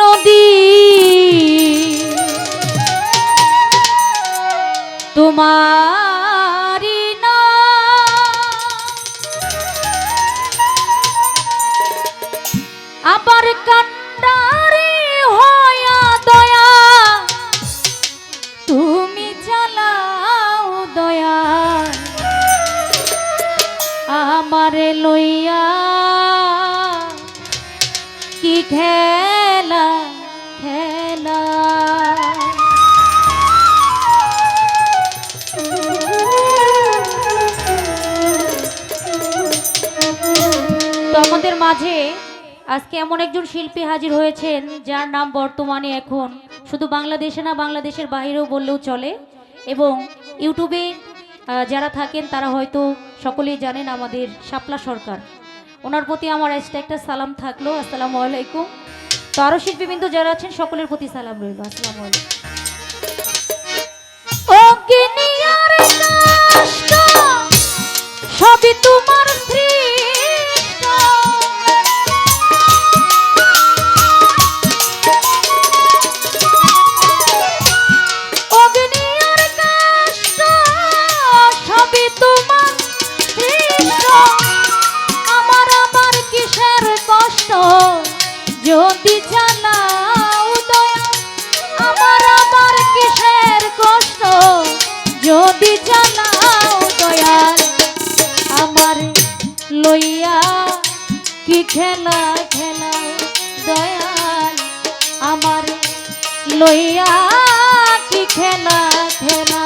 নদী। তোমার আবার কান্ডারি হয়া দয়া। তুমি চালাও দয়া। আমারে লইয়া কি খেয়ে আজকে এমন একজন শিল্পী হাজির হয়েছেন, যার নাম বর্তমানে এখন শুধু বাংলাদেশে না, বাংলাদেশের বাইরেও বললেও চলে। এবং ইউটিউবে যারা থাকেন, তারা হয়তো সকলেই জানেন আমাদের শাপলা সরকার। ওনার প্রতি আমার আজকে একটা সালাম থাকল। আসসালামু আলাইকুম। তো আরও শিল্পীবৃন্দ যারা আছেন, সকলের প্রতি সালাম রইল। আসসালামু আলাইকুম। যদি জানাও দয়া, আমার আবার কিসের কষ্ট? যদি জানাও দয়াল আমার লইয়া কি খেলা খেলা? দয়াল, আমার লইয়া কি খেলা খেলা?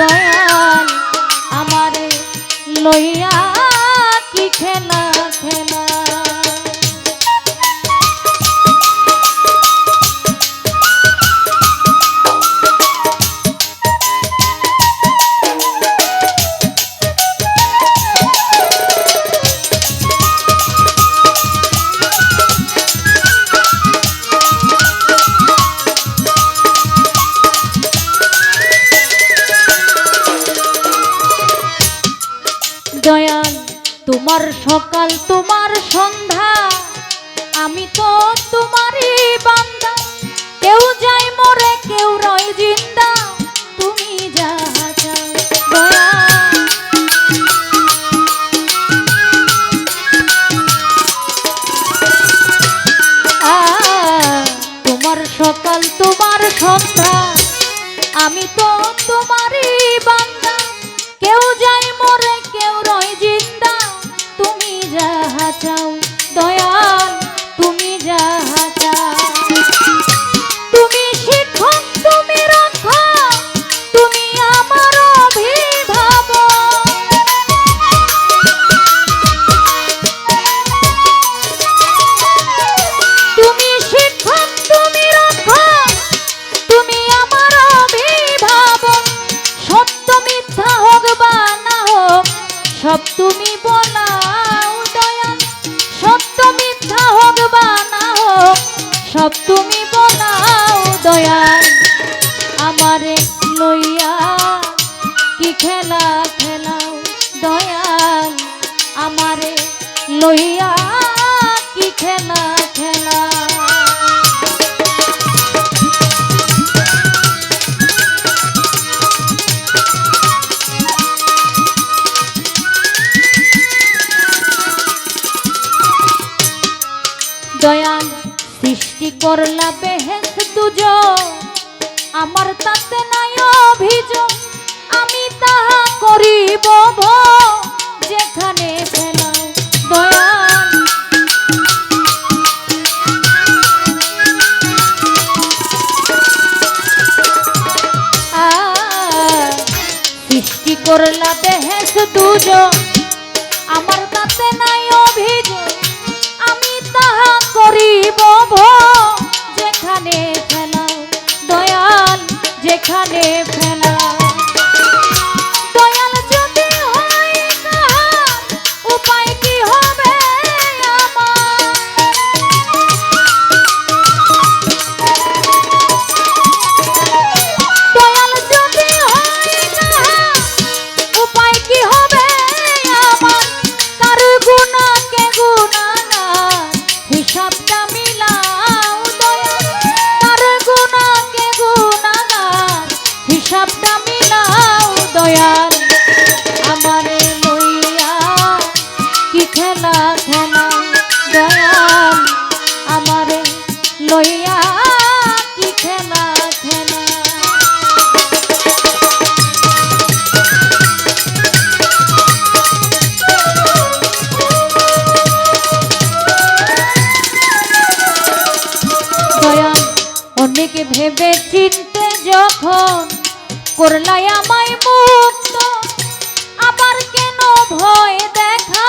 দয়াল তোমার সকাল তোমার সন্ধ্যা। আমি তো তোমারই বান্দা। কেউ যায় মরে কেউ রয় জিন্দা। দয়াল, আমারে লইয়া কি খেলা খেলাও? দয়াল, আমারে লইয়া কি খেলা খেলা দয়াল, সৃষ্টি করলা যেখানে দয়া, অনেকে ভেবে চিনতে যখন করলাই আমায় মুক্ত, আবার কেন ভয় দেখা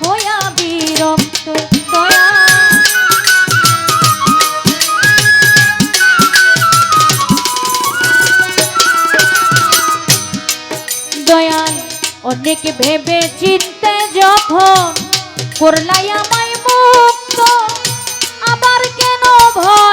হইয়া বিরক্ত? দয়া। অনেক ভেবে চিনতে যখন করলাই আমায় Oh.